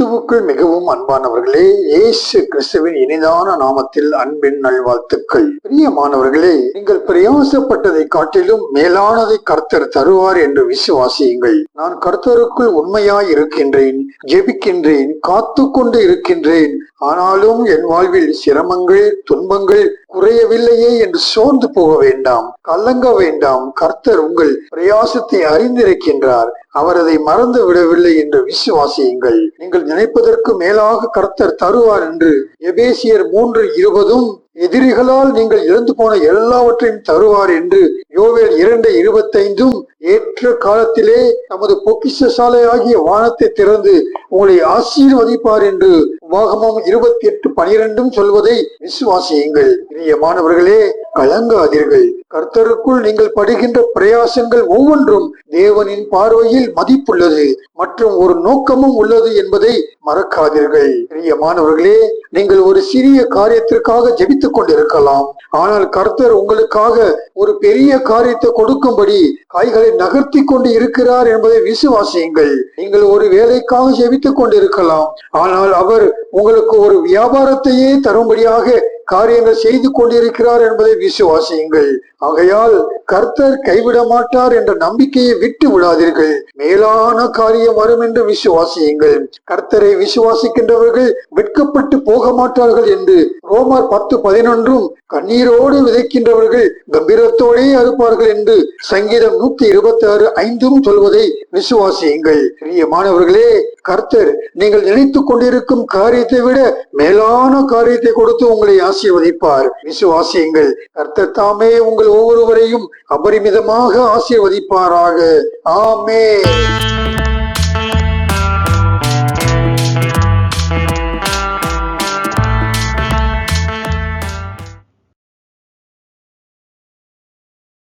கிறிஸ்துவுக்குள் மிகவும் அன்பானவர்களே இயேசு கிறிஸ்துவின் இனிதான நாமத்தில் அன்பின் நல்வாழ்த்துக்கள். பிரியமானவர்களே நீங்கள் பிரயாசப்பட்டதை காட்டிலும் மேலானதை கர்த்தர் தருவார் என்று விசுவாசியுங்கள். நான் கர்த்தருக்குள் உண்மையாய் இருக்கின்றேன் ஜெபிக்கின்றேன் காத்து கொண்டு இருக்கின்றேன். ஆனாலும் என் வாழ்வில் சிரமங்கள் துன்பங்கள் குறையவில்லையே என்று சோர்ந்து போக வேண்டாம் கலங்க வேண்டாம். கர்த்தர் உங்கள் பிரயாசத்தை அறிந்திருக்கின்றார். அவர் அதை மறந்து விடவில்லை என்று விசுவாசியுங்கள். நீங்கள் நினைப்பதற்கு மேலாக கர்த்தர் தருவார் என்று எபேசியர் மூன்று இருபதும் எதிரிகளால் நீங்கள் இழந்து போன எல்லாவற்றையும் தருவார் என்று யோவேல் இரண்டு இருபத்தைந்தும் ஏற்ற காலத்திலே தமது பொக்கிஷசாலை ஆகிய வானத்தை திறந்து உங்களை ஆசீர்வதிப்பார் என்று உபாகமம் இருபத்தி எட்டு பனிரெண்டும் சொல்வதை விசுவாசியுங்கள். பிரியமானவர்களே கலங்காதீர்கள். கர்த்தருக்குள் நீங்கள் படுகின்ற பிரயாசங்கள் ஒவ்வொன்றும் தேவனின் பார்வையில் மதிப்புள்ளது. மற்றும் ஒரு நோக்கமும் உள்ளது என்பதை மறக்காதீர்கள். பிரியமானவர்களே நீங்கள் ஒரு சிறிய காரியத்திற்காக ஜெபித்துக் கொண்டிருக்கலாம். ஆனால் கர்த்தர் உங்களுக்காக ஒரு பெரிய காரியத்தை கொடுக்கும்படி கைகளை நகர்த்தி கொண்டு இருக்கிறார் என்பதை விசுவாசியுங்கள். நீங்கள் ஒரு வேலைக்காக ஜெபித்துக் கொண்டிருக்கலாம். ஆனால் அவர் உங்களுக்கு ஒரு வியாபாரத்தையே தரும்படியாக காரியங்கள் செய்து கொண்டிருக்கிறார் என்பதை விசுவாசியுங்கள். ஆகையால் கர்த்தர் கைவிட மாட்டார் என்ற நம்பிக்கையை விட்டு விடாதீர்கள். மேலான காரியம் வரும் என்று விசுவாசியுங்கள். கர்த்தரை விசுவாசிக்கின்றவர்கள் வெட்கப்பட்டு போக மாட்டார்கள் என்று ரோமர் பத்து பதினொன்றும் கண்ணீரோடு விதைக்கின்றவர்கள் கம்பீரத்தோடே அறுப்பார்கள் என்று சங்கீதம் நூத்தி இருபத்தி ஆறு ஐந்தும் சொல்வதை விசுவாசியுங்கள். பிரியமானவர்களே கர்த்தர் நீங்கள் நினைத்துக் கொண்டிருக்கும் காரியத்தை விட மேலான காரியத்தை கொடுத்து உங்களை ஆசீர்வதிப்பார். விசுவாசியுங்கள் கர்த்தர் தாமே உங்கள் ஒவ்வொருவரையும் அபரிமிதமாக ஆசீர்வதிப்பாராக. ஆமே